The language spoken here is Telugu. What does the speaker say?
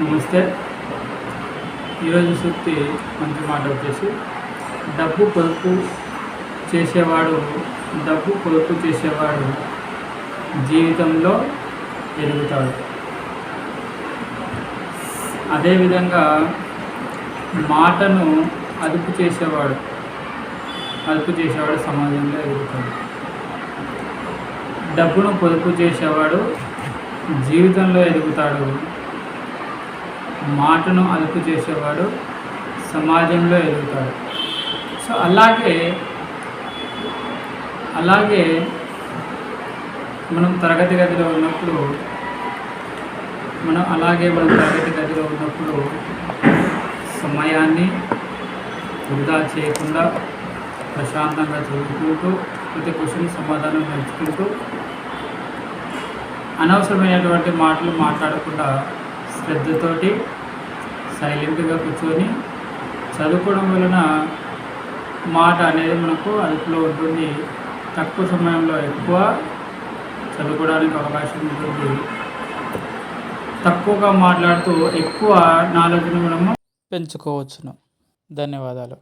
నమస్తే. ఈరోజు సూక్తి మంచి మాట వచ్చేసి డబ్బు పొదుపు చేసేవాడు డబ్బు పొదుపు చేసేవాడు జీవితంలో ఎదుగుతాడు. అదేవిధంగా మాటను అదుపు చేసేవాడు అదుపు చేసేవాడు సమాజంలో ఎదుగుతాడు. డబ్బును పొదుపు చేసేవాడు జీవితంలో ఎదుగుతాడు. మాటను అదుపు చేసేవాడు సమాజంలో ఎదుగుతాడు. సో అలాగే అలాగే మనం తరగతి గదిలో ఉన్నప్పుడు మనం అలాగే మనం తరగతి గదిలో ఉన్నప్పుడు సమయాన్ని వృధా చేయకుండా ప్రశాంతంగా చదువుకుంటూ ప్రతి క్వశ్చన్ సమాధానం నేర్చుకుంటూ అనవసరమైనటువంటి మాటలు మాట్లాడకుండా శ్రద్ధతోటి సైలెంట్గా కూర్చొని చదువుకోవడం వలన మాట అనేది మనకు అదుపులో ఉంటుంది. తక్కువ సమయంలో ఎక్కువ చదువుకోవడానికి అవకాశం ఉంటుంది. తక్కువగా మాట్లాడుతూ ఎక్కువ నాలెడ్జ్ని మనము పెంచుకోవచ్చును. ధన్యవాదాలు.